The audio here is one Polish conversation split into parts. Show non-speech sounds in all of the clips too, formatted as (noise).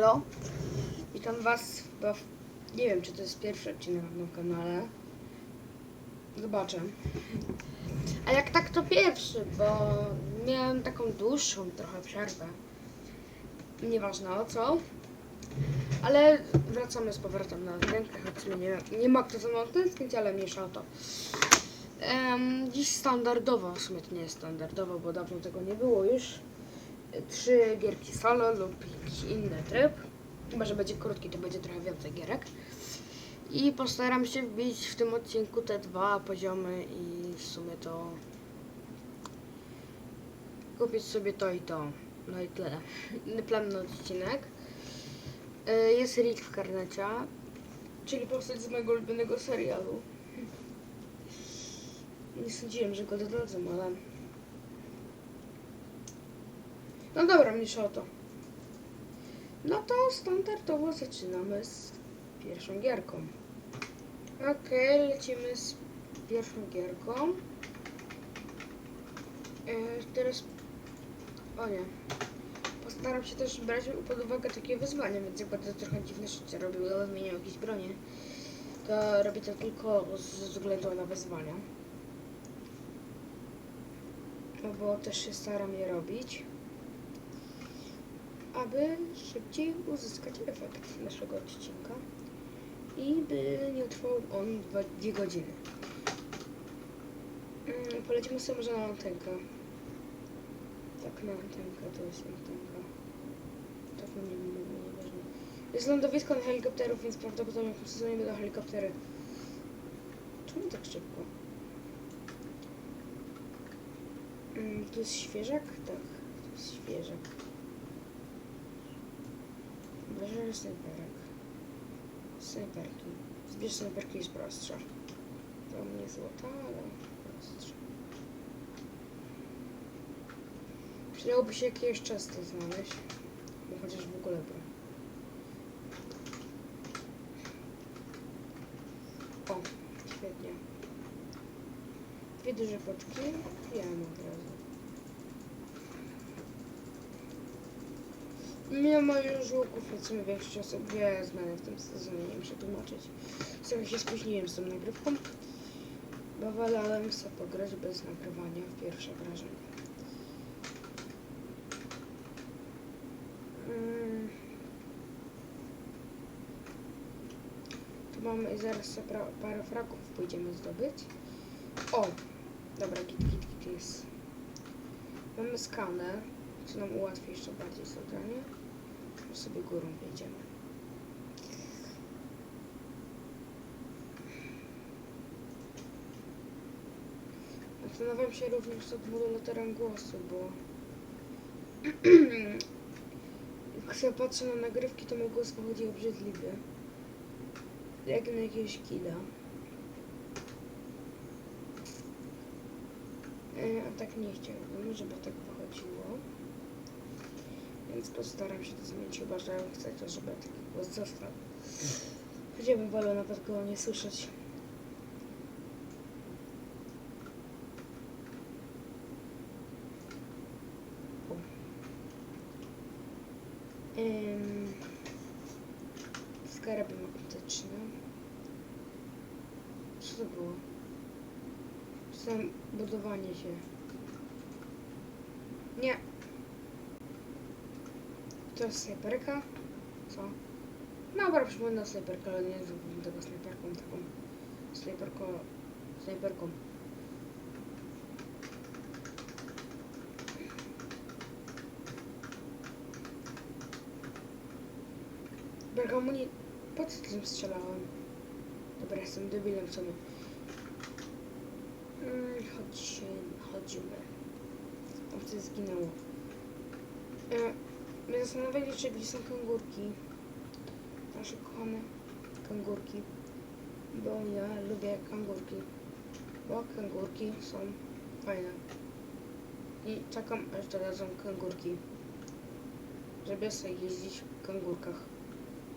Elo. Witam was, bo w- nie wiem czy to jest pierwszy odcinek na kanale. Zobaczę. A jak tak to pierwszy, bo miałem taką dłuższą trochę przerwę. Nieważne o co. Ale wracamy z powrotem na rękę, choć nie, nie ma kto za mną tęsknić, ale mniejsza o to. Em, dziś standardowo, w sumie to nie jest standardowo, bo dawno tego nie było już. Trzy gierki solo lub jakiś inny tryb. Chyba, że będzie krótki, to będzie trochę więcej gierek. I postaram się wbić w tym odcinku te dwa poziomy i w sumie to kupić sobie to i to. No i tyle. (laughs) Plan odcinek. Y, Jest Rick w karnecie, czyli postać z mojego ulubionego serialu. Nie sądziłem, że go dodadzą, ale... No dobra, mniejsza o to. No to standardowo zaczynamy z pierwszą gierką. Okej, lecimy z pierwszą gierką. E, teraz... O nie. Postaram się też brać pod uwagę takie wyzwania, więc jak będę trochę dziwne rzeczy robił, ale wymieniał jakieś bronie, to robię to tylko ze względu na wyzwania. No bo też się staram je robić, aby szybciej uzyskać efekt naszego odcinka i by nie trwał on dwa, dwie godziny. Mm, Polecimy sobie może na antenkę. Tak, na antenkę, to jest antenka. Tak, no nie wiem, nieważne. Jest lądowisko na helikopterów, więc prawdopodobnie sezonie będą helikoptery. Czemu tak szybko? Mm, to jest świeżak? Tak, to jest świeżak. Bierze snajperek. Snajperki. Zbierz snajperki jest prostsza. To mnie złota, ale prostsza. Przydałoby się jakieś często znaleźć. No chociaż w ogóle broń. O, świetnie. Dwie duże potki. Pijamy od razu. Nie ma już łuków, większość osób wie znane w tym sezonie, nie muszę tłumaczyć. Trochę się spóźniłem z tą nagrywką, bo wolałem sobie pograć bez nagrywania w pierwsze wrażenie. Mm. Tu mamy zaraz sobie parę fraków pójdziemy zdobyć. O! Dobra, git, git, git jest. Mamy skaner, co nam ułatwi jeszcze bardziej zadanie. To sobie górą wjedziemy. Zastanawiam się również nad modulatorem głosu, bo (clears throat) jak sobie patrzę na nagrywki, to mój głos wychodzi obrzydliwy. Jak na jakiegoś kida. E, A tak nie chciałbym, żeby tak wychodziło. Więc postaram się to zmienić, chyba że chcecie, żeby taki głos został. Chciałbym wolę nawet go nie słyszeć. Ym, Skarabin optyczny. Co to było? Sam budowanie się. Nie. To jest snajperka? Co? No dobra, przypomnę snajperkę, ale nie zrobiłem tego snajperką, taką snajperką, snajperką. Bergamoni, po co tym strzelałem? Dobra, jestem debilem w sobie. Mm, chodź, chodzimy. Tam coś zginęło. E, my zastanawiali się, gdzie są kangurki. Nasze kochane kangurki. Bo ja lubię kangurki. Bo kangurki są fajne. I czekam, aż dodadzą kangurki. Żeby sobie jeździć w kangurkach.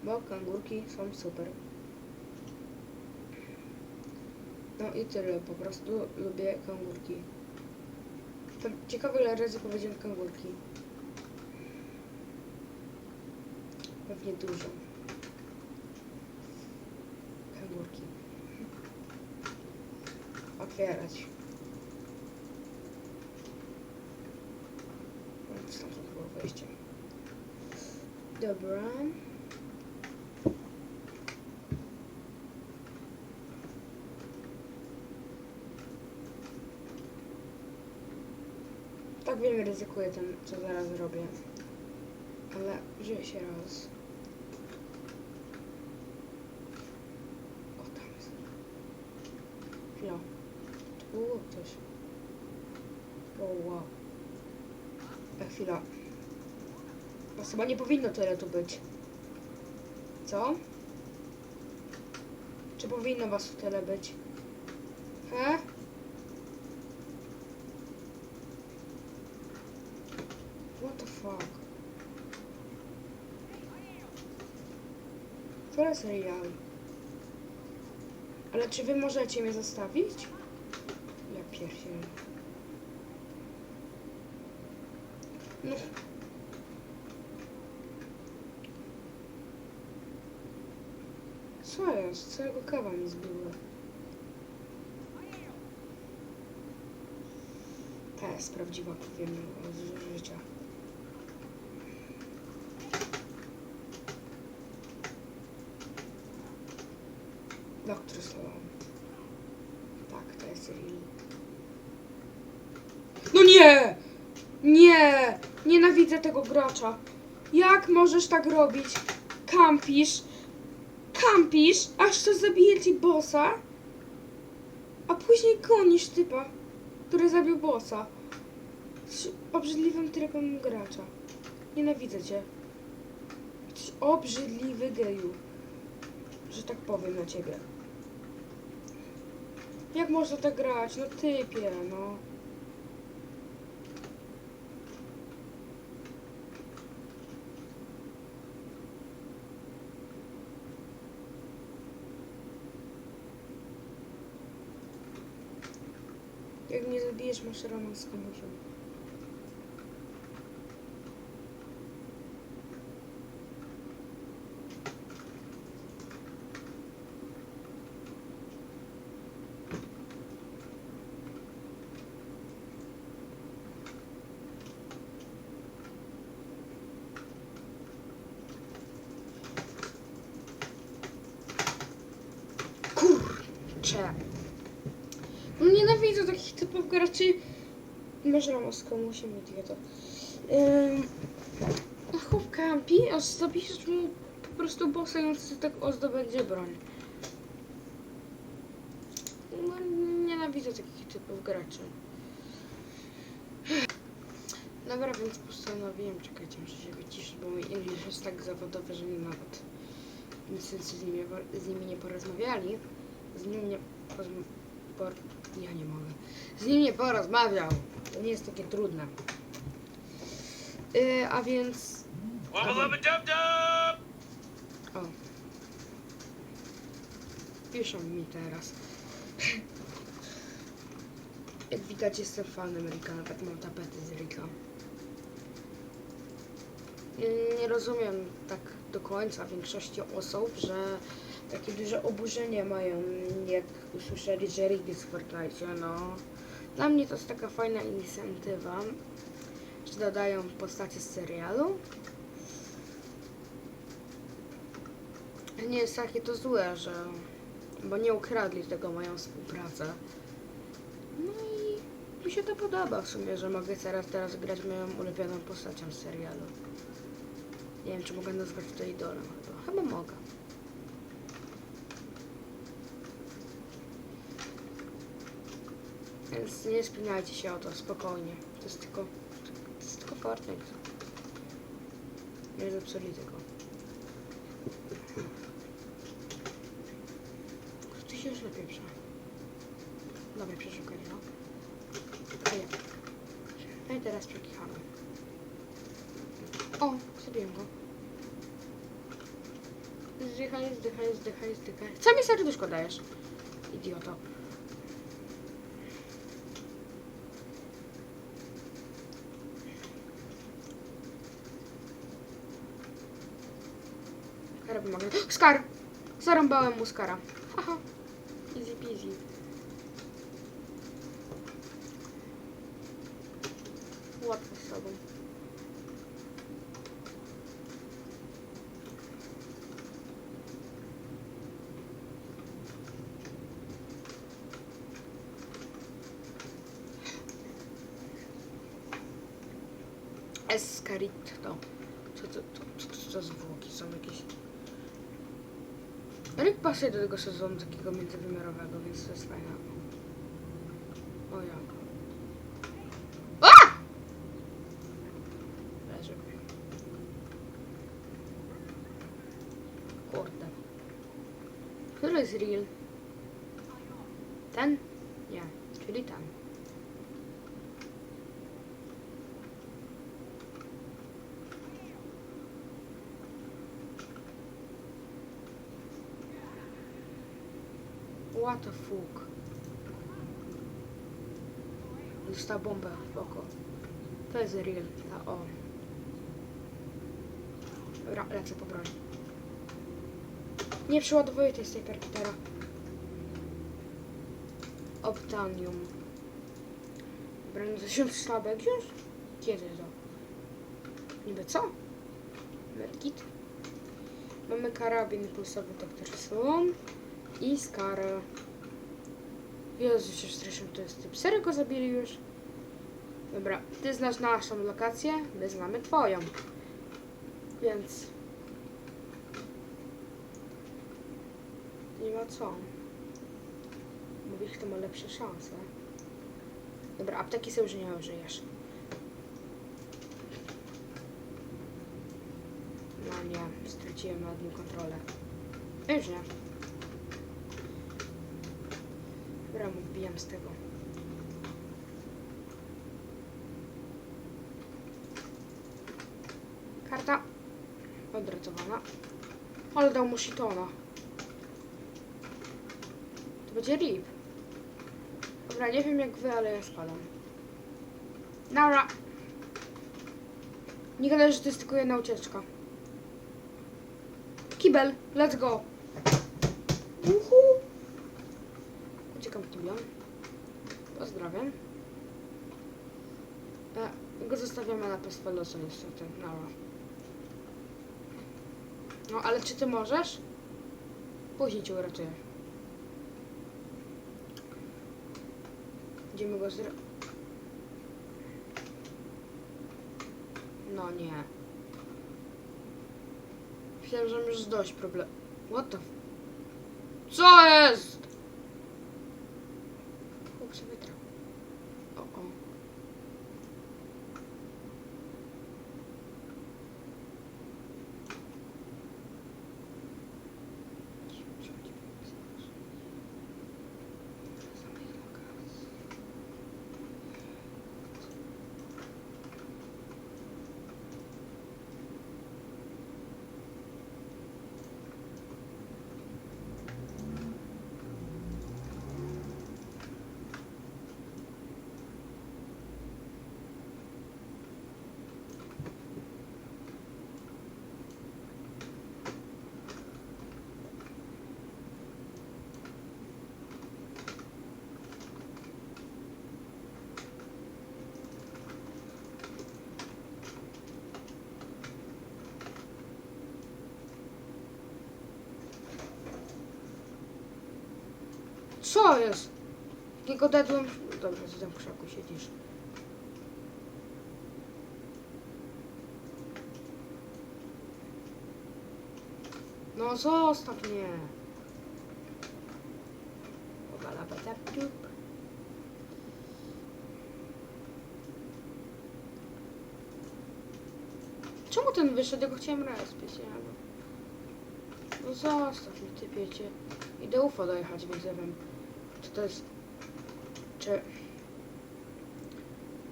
Bo kangurki są super. No i tyle, po prostu lubię kangurki. Ciekawe ile razy powiedziałem kangurki. Niedużo. Kangurki. Otwierać. No, Stamtąd było wejście. Dobra. Tak wiem, ryzykuję tym, co zaraz zrobię. Ale żyję się raz. O, tam jest. Chwila. Ktoś. O, wow. E, chwila. Chyba nie powinno tyle tu być. Co? Czy powinno was tu tyle być? He? What the fuck? Teraz real. Ale czy wy możecie mnie zostawić? Ja pierdzielę. No. Co jest? Całego kawa mi zbiła. Ta jest prawdziwa powiem z życia. Doktor Sloan. Tak, to jest Lily. No nie! Nie! Nienawidzę tego gracza. Jak możesz tak robić? Kampisz, kampisz, aż to zabije ci bossa, a później gonisz typa, który zabił bossa. Jesteś obrzydliwym trybem gracza. Nienawidzę cię. Jesteś obrzydliwy geju. Że tak powiem na ciebie. Jak można tak grać? No typie, no. Jak mnie zabijesz, masz romans z komusią. Nienawidzę takich typów graczy. Masz romans z komusiem, idioto. Ym, a chłop kampi, aż zapiszesz mu po prostu bossa i tak ozdobędzie broń. No, nienawidzę takich typów graczy. Dobra, więc postanowiłem, czekajcie, muszę się wyciszyć, bo mój English jest tak zawodowy, że nie nawet nic z nimi, z nimi nie porozmawiali. Z nim nie porozma- por... Ja nie mogę. Z nim nie porozmawiał. To nie jest takie trudne. Yy, a więc... O. Piszą mi teraz. Jak widać jestem fanem Rika, nawet mam tapety z Rika. Yy, Nie rozumiem tak do końca większości osób, że takie duże oburzenie mają, jak usłyszeli, że Rick jest w Fortnite. No, dla mnie to jest taka fajna inicjatywa, że dodają postacie z serialu. Nie jest takie to złe, że. Bo nie ukradli tego moją współpracę. No i mi się to podoba w sumie, że mogę teraz, teraz grać moją ulubioną postacią z serialu. Nie wiem, czy mogę nazwać to idolem chyba. Chyba mogę. Więc nie spinajcie się o to, spokojnie. To jest tylko. To jest tylko Fortnite. Nie zepsuli tego. Ty się już napieprza. Dobra, przeszukaj, no. No i teraz przekichamy. O, zabiłem go. Zdychaj, zdychaj, zdychaj, zdychaj. Co mi serduszko dajesz? Idioto. Karabin magnet. Skar! Zarąbałem mu skara. Haha. Easy peasy. Łatwo z sobą. Escaritto. Co to, to, to za zwłoki są jakieś? Ryk pasuje do tego sezonu takiego międzywymiarowego, więc to jest fajne. O jak. A! Leży. Kurde. Który jest real? Ten? Nie, czyli ten. What the fuck? Dostała bombę w oko. To jest real. Ta, o. Dobra, lecę po broń. Nie przeładowuję tej snajperki teraz. Optanium. Dobra, no to się sztabek już? Kiedy to? Niby co? Merkit? Mamy karabin pulsowy Dr. Slum i Skarę. Jezu, się strasznie to jest typ. Serio go zabili już? Dobra, ty znasz naszą lokację, my znamy twoją. Więc... Nie ma co. Mówisz, kto ma lepsze szanse. Dobra, apteki sobie już nie użyjesz. No nie, straciłem nad nim kontrolę. Już nie. Dobra, mu wbijam z tego. Karta odratowana. Ale dał mu shitona. To będzie rip. Dobra, nie wiem jak wy, ale ja spadam. Nara. Nie gadaj, że to jest tylko jedna ucieczka. Kibel, let's go. Uhu. Pozdrawiam. E, go zostawiamy na pastwę losu niestety. Nara. No, ale czy ty możesz? Później cię uratuję. Idziemy go zro... No nie. Myślałem, że już dość problem. What the. Co jest? Chłop się wytrał. O, o. Co jest? Jakiego dedłem? Dobrze, ty tam w krzaku siedzisz. No zostaw mnie. Czemu ten wyszedł? Ja go chciałem respić, nie. No zostaw mnie, ty wiecie. Idę UFO dojechać, więc ja wiem, czy to jest... Czy...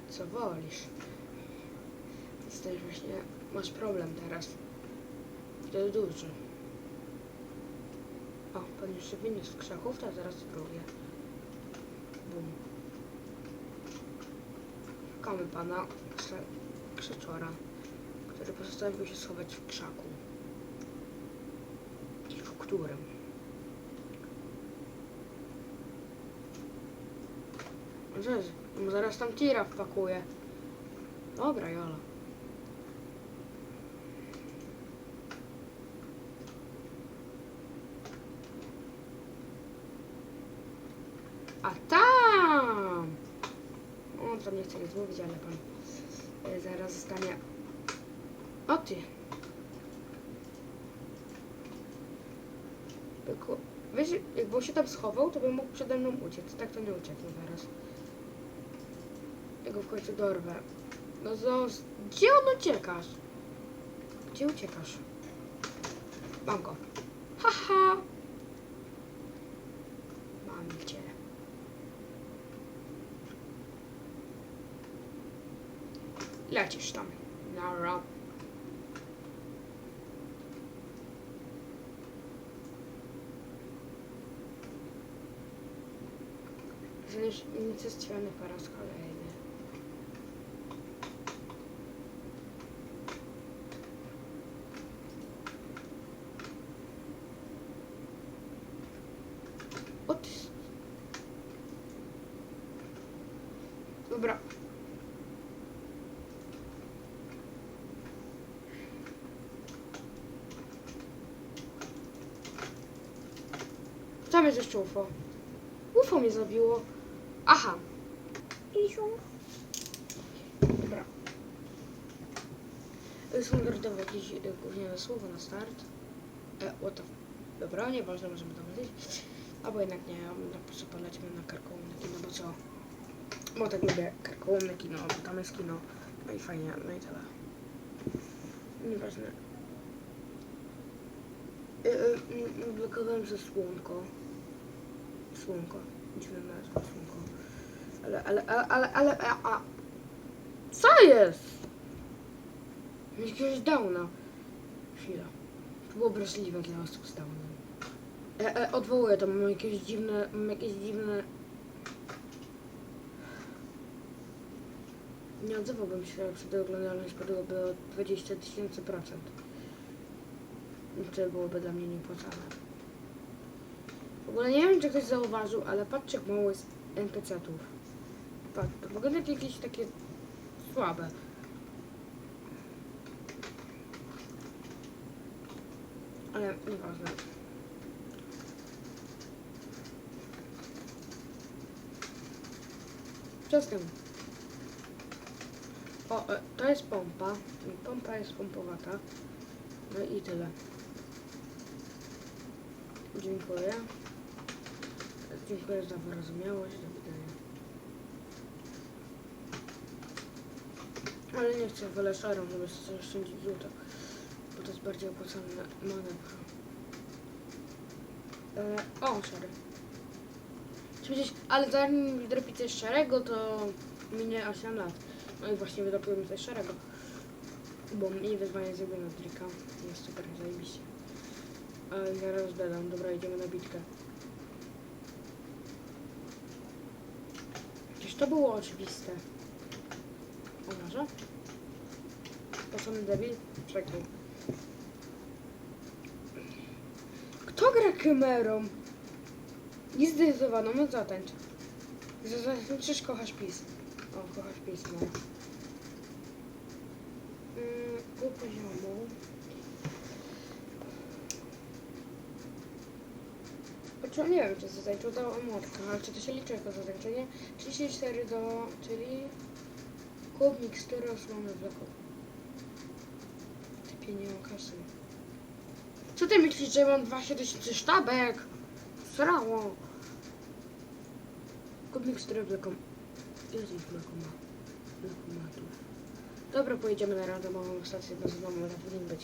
Co wolisz? Jesteś właśnie... Masz problem teraz. To jest duży. O, pan się wyniósł krzaków, to zaraz spróbuję. Bum. Szukamy pana krze... krzeczora, który postanowił się schować w krzaku. którym. No co No zaraz tam tira wpakuje. Dobra, Jola. A tam! O, to nie chcę nic mówić, ale pan e, zaraz zostanie... O ty! Wiesz, jakby on się tam schował, to bym mógł przede mną uciec. Tak to nie ucieknę teraz. W końcu dorwę. No zos... Gdzie on uciekasz? Gdzie uciekasz? Mam go. Haha! Mam cię. Lecisz tam. Nara. Unicestwiony po raz kolejny. O ty... s- Dobra. Tam jest jeszcze UFO. UFO mnie zabiło. Aha. Dobra. Standardowe jakieś e, gówniane słowo na start. E, what the... Dobra, nieważne, możemy tam lecieć. Albo jednak nie, na po prostu polecimy na karkołomne kino, bo co? Bo tak lubię karkołomne kino, bo tam jest kino. No i fajnie, no i tyle. Nieważne. Mm, Blokowałem ze słonko. Słonko. Dziwna nazwa, słonko. Ale, ale, ale, ale, ale, a, a. Co jest? Jakiegoś downa. Chwila. To było obraźliwe dla osób z downem. E, e, odwołuję to, mam jakieś dziwne, mam jakieś dziwne... Nie odzywałbym się, jak wtedy oglądalność spadłaby o 20 tysięcy procent. To byłoby dla mnie nieopłacalne. Ogóle nie wiem, czy ktoś zauważył, ale patrzcie, jak mało jest NPC-ów. Patrz, to wygląda jak jakieś takie słabe. Ale nieważne. Tym? O, e, to jest pompa. Pompa jest pompowata. No i tyle. Dziękuję. Dziękuję za wyrozumiałość. Do widzenia. Ale nie chcę wolę szarą, żeby sobie oszczędzić złota. Bo to jest bardziej opłacalny manewr. E, o, szary. Powiedzieć, ale zanim wydropi coś szarego, to minie 8 lat. No i właśnie wydropiłem coś szarego. Bo mi wyzwanie zrobione od Drika. Jest super, zajebiście. Ale zaraz dodam. Dobra, idziemy na bitkę. To było oczywiste. O może? Poszony debil? Czekaj. Kto gra kamerą? Niezdecydowaną, no zatańcz. Przecież kochasz PiS. O, kochasz PiS, no. Mm, pół poziomu. Znaczy, nie wiem, czy zatańczył to młotka, ale czy to się liczy jako zatańczenie? 34 do, czyli kup mikstury osłony wleku. Typie nie mam kasy. Co ty myślisz, że mam 2000 sztabek? Srało. Kup mikstury wleką. Ile z nich mleku ma? Mleku ma tu. Dobra, pojedziemy na randomową stację benzynową, ale powinien być.